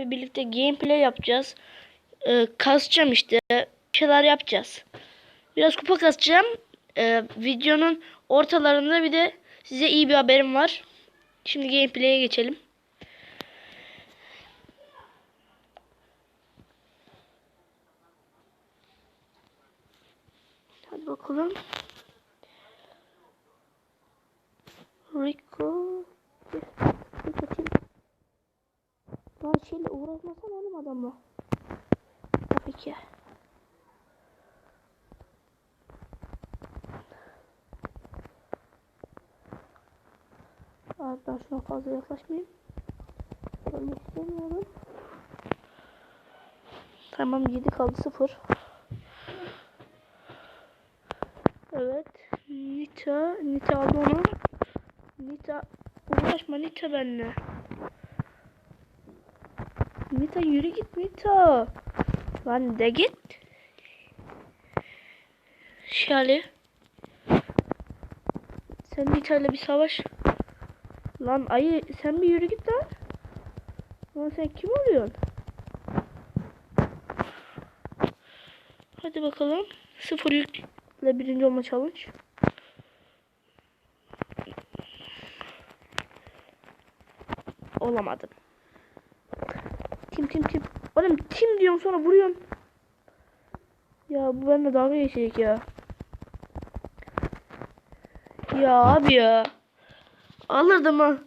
sizlerle birlikte gameplay yapacağız. Ee, kasacağım işte. Şeyler yapacağız. Biraz kupa kasacağım. Ee, videonun ortalarında bir de size iyi bir haberim var. Şimdi gameplay'e geçelim. Hadi bakalım. Rico. Bir kaçayım. Lan şeyle uğraşmasam oğlum adamla. Tabii ki. Abi ben şuna fazla yaklaşmayayım. Ölmek istemiyorum. Tamam 7 kaldı 0. Evet. Nita. Nita aldı onu. Nita. Uğraşma Nita benimle. Nita yürü git Nita. Lan de git. Şali. Sen Nita ile bir savaş. Lan ayı sen bir yürü git lan. Lan sen kim oluyorsun? Hadi bakalım. Sıfır yükle birinci olma challenge. Olamadım. Tim tim tim. Oğlum tim diyorum sonra vuruyorsun. Ya bu bende dalga geçecek ya. Ya abi ya. Alırdım ha.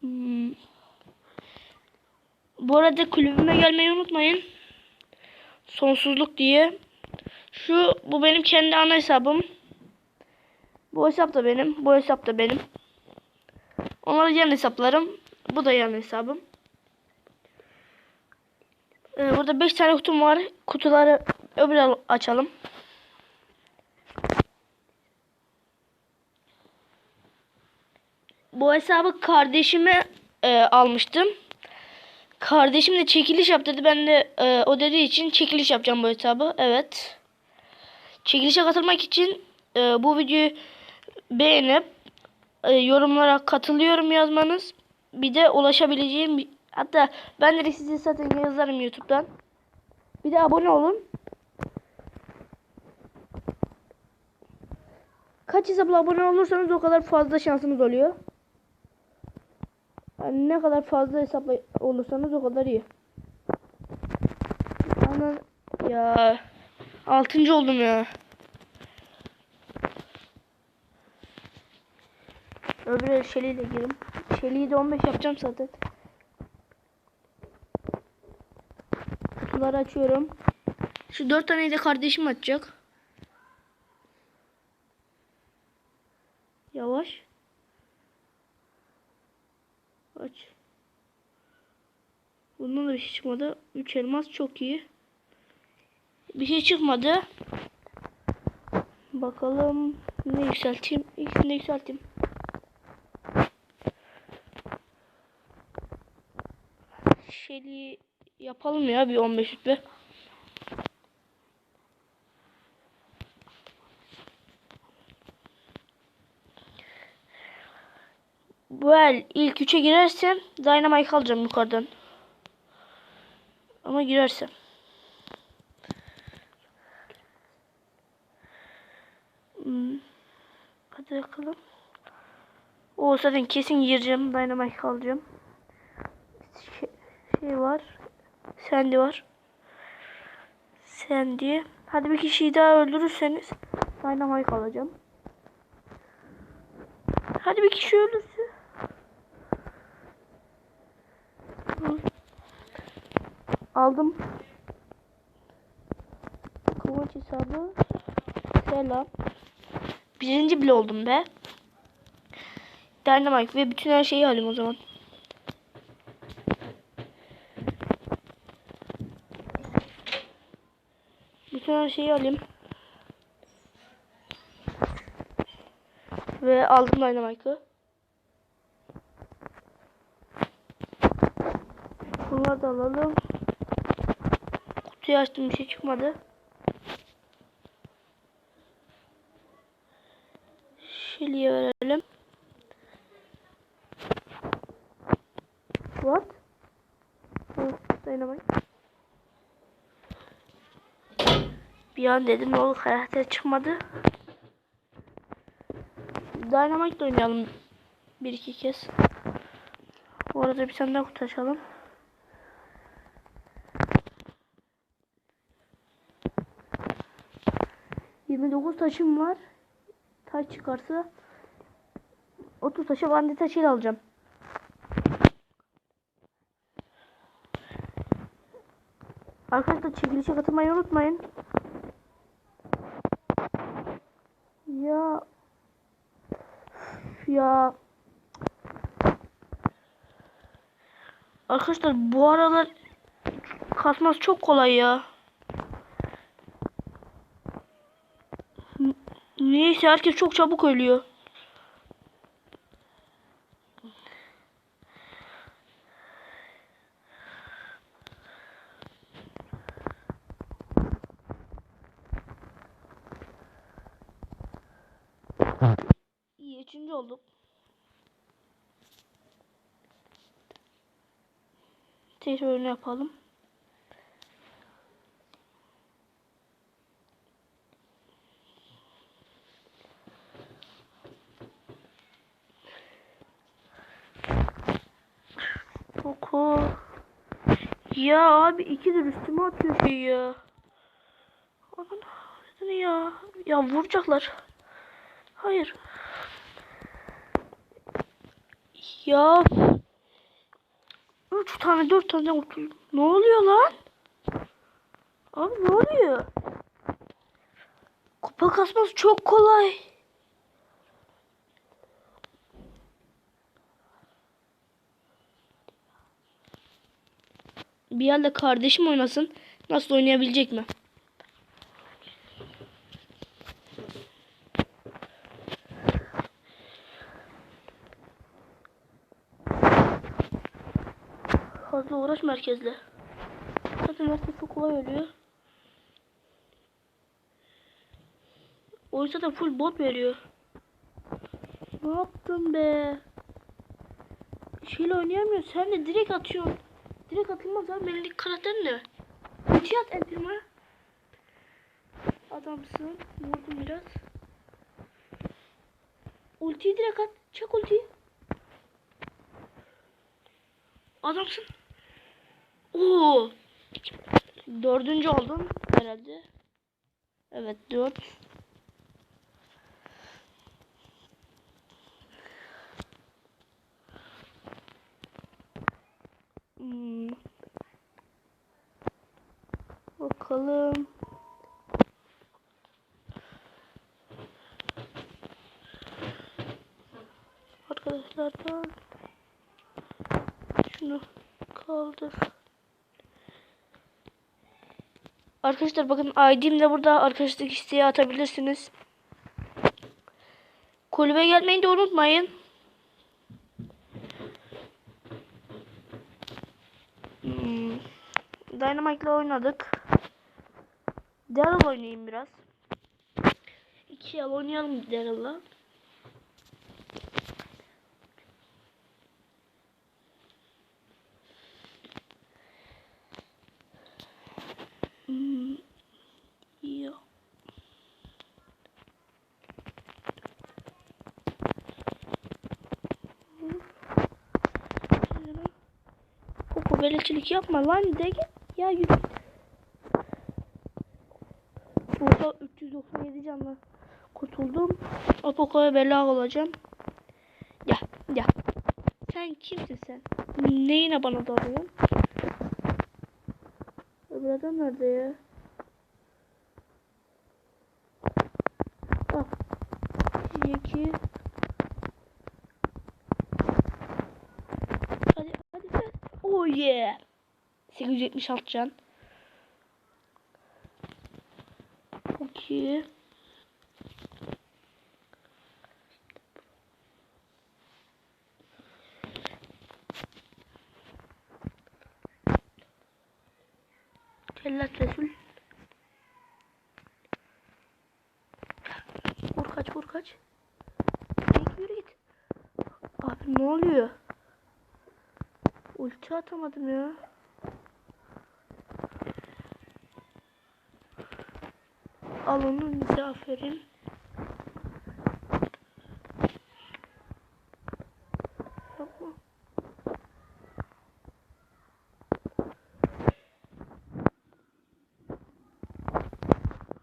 Hmm. Bu arada kulübüme gelmeyi unutmayın. Sonsuzluk diye. Şu bu benim kendi ana hesabım. Bu hesap da benim. Bu hesap da benim. Onlar yan hesaplarım. Bu da yan hesabım. Ee, burada 5 tane kutum var. Kutuları öbür açalım. Bu hesabı kardeşime e, almıştım. Kardeşim de çekiliş yap dedi. Ben de e, o dediği için çekiliş yapacağım bu hesabı. Evet. Çekilişe katılmak için e, bu videoyu beğenip e, yorumlara katılıyorum yazmanız. Bir de ulaşabileceğim hatta ben de size zaten yazarım YouTube'dan. Bir de abone olun. Kaç hesapla abone olursanız o kadar fazla şansınız oluyor. Yani ne kadar fazla hesapla olursanız o kadar iyi. Anan ya altıncı oldum ya. Öbür Şeli'yle girim. Şeli'yi de 15 yapacağım zaten. Kutuları açıyorum. Şu dört taneyi de kardeşim açacak. Yavaş. Aç. Bundan da bir şey çıkmadı. 3 elmas çok iyi. Bir şey çıkmadı. Bakalım ne yükselteyim. İkisini de yükselteyim. Şeyli yapalım ya bir 15 rütbe. El ilk üçe girersem Dynamite alacağım yukarıdan. Ama girersem. Hmm. Hadi bakalım. O zaten kesin gireceğim. Dynamite alacağım. Şey, şey var. Sandy var. Sandy. Hadi bir kişiyi daha öldürürseniz Dynamite alacağım. Hadi bir kişi ölürse. Aldım. Kıvanç hesabı. Selam. Birinci bile oldum be. Dynamite ve bütün her şeyi alayım o zaman. Her şeyi alayım. Ve aldım Dynamite'ı. Bunları da alalım. Kutuyu açtım bir şey çıkmadı. Şeli'ye verelim. What? Oh, dynamite. Bir an dedim ne olur karakter çıkmadı. Dynamite oynayalım bir iki kez. Bu arada bir tane daha kutu açalım. Yirmi taşım var. Taş çıkarsa 30 taşı bandit taşıyla alacağım. Arkadaşlar çekilişe katılmayı unutmayın. Ya ya Arkadaşlar bu aralar kasması çok kolay ya. Neyse herkes çok çabuk ölüyor. Tekrar öyle yapalım. Oku. Ya abi ikidir üstüme atıyor şey ya. Aman ne ya? Ya vuracaklar. Hayır. Ya. Üç tane dört tane kurtuldum. Ne oluyor lan? Abi ne oluyor? Kupa kasması çok kolay. Bir yerde kardeşim oynasın. Nasıl oynayabilecek mi? Fazla uğraş merkezle. Zaten merkez çok kolay ölüyor. Oysa da full bot veriyor. Ne yaptın be? Şeyle oynayamıyor. Sen de direkt atıyorsun. Direkt atılmaz abi. Benim ilk karakterim ne? Ulti at Entirma. Adamsın. Vurdum biraz. Ultiyi direkt at. Çek ultiyi. Adamsın. Oo. Dördüncü oldum herhalde. Evet dört. Hmm. Bakalım. Arkadaşlardan şunu kaldır. Arkadaşlar bakın ID'm de burada arkadaşlık isteği atabilirsiniz. Kulübe gelmeyi de unutmayın. Hmm. Dynamite'la oynadık. Daryl oynayayım biraz. İki yıl oynayalım Daryl'la. Ya. Koko belirtilik yapma lan de. Ya yürü. Burada 397 canla kurtuldum. Apoko'ya bela olacağım. Ya ya. Sen kimsin sen? Neyine bana dalıyorsun? Öbür adam nerede ya? Bak. İki. Hadi hadi hadi. Oh yeah. 876 can. Çok iyi. Cellat Resul. Vur kaç vur kaç. Abi yürü git. Abi ne oluyor? Ulti atamadım ya. Al onu bize aferin. Yapma.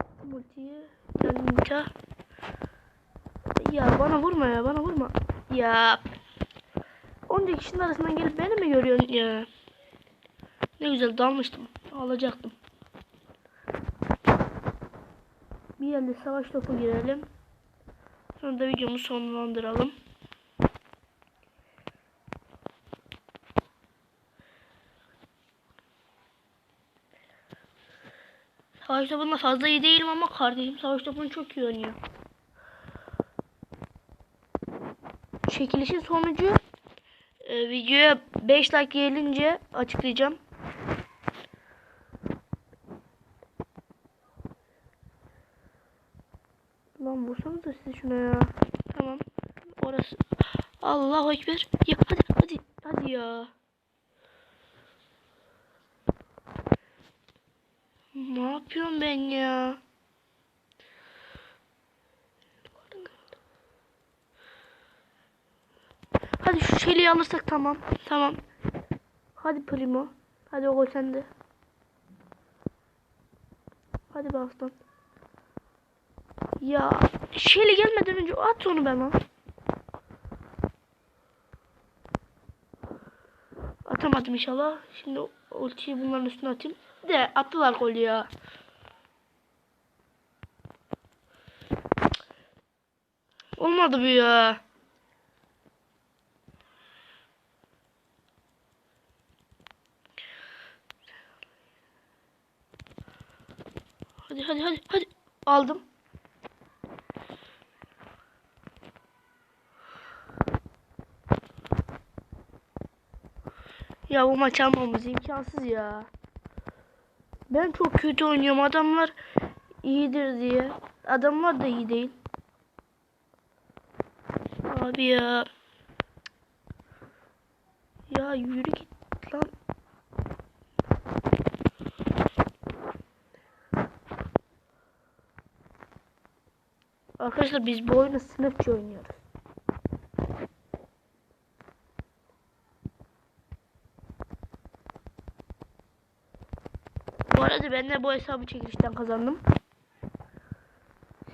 Attım ultiyi. Nita. Ya bana vurma ya bana vurma. Ya. Onca kişinin arasından gelip beni mi görüyorsun ya? Ne güzel dalmıştım. Alacaktım. Bir yerde savaş topu girelim. Sonra da videomuzu sonlandıralım. Savaş topunda fazla iyi değilim ama kardeşim savaş topunu çok iyi oynuyor. Çekilişin sonucu e, videoya 5 like gelince açıklayacağım. Lan vursanıza siz şuna ya. Tamam. Orası. Allahu Ekber. Ya hadi hadi. Hadi ya. Ne yapıyorum ben ya? Hadi şu şeyliği alırsak tamam. Tamam. Hadi Primo. Hadi o gol sende. Hadi be. Ya şeyle gelmeden önce at onu bana. Atamadım inşallah. Şimdi ultiyi bunların üstüne atayım. De attılar golü ya. Olmadı bu ya. Hadi hadi hadi hadi. Aldım. Ya bu maç almamız imkansız ya. Ben çok kötü oynuyorum. Adamlar iyidir diye. Adamlar da iyi değil. Abi ya. Ya yürü git lan. Arkadaşlar biz bu oyunu sınıfça oynuyoruz. Bu arada ben de bu hesabı çekilişten kazandım.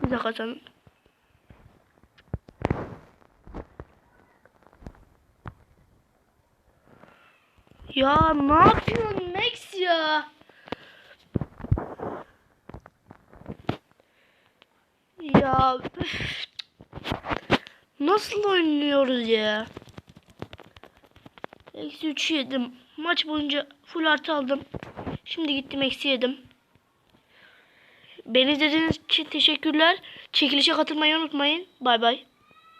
Siz de kazanın. Ya ne yapıyorsun Max ya? Ya. Nasıl oynuyoruz ya? Eksi 3 yedim. Maç boyunca full artı aldım. Şimdi gittim eksi yedim. Beni izlediğiniz için teşekkürler. Çekilişe katılmayı unutmayın. Bay bay.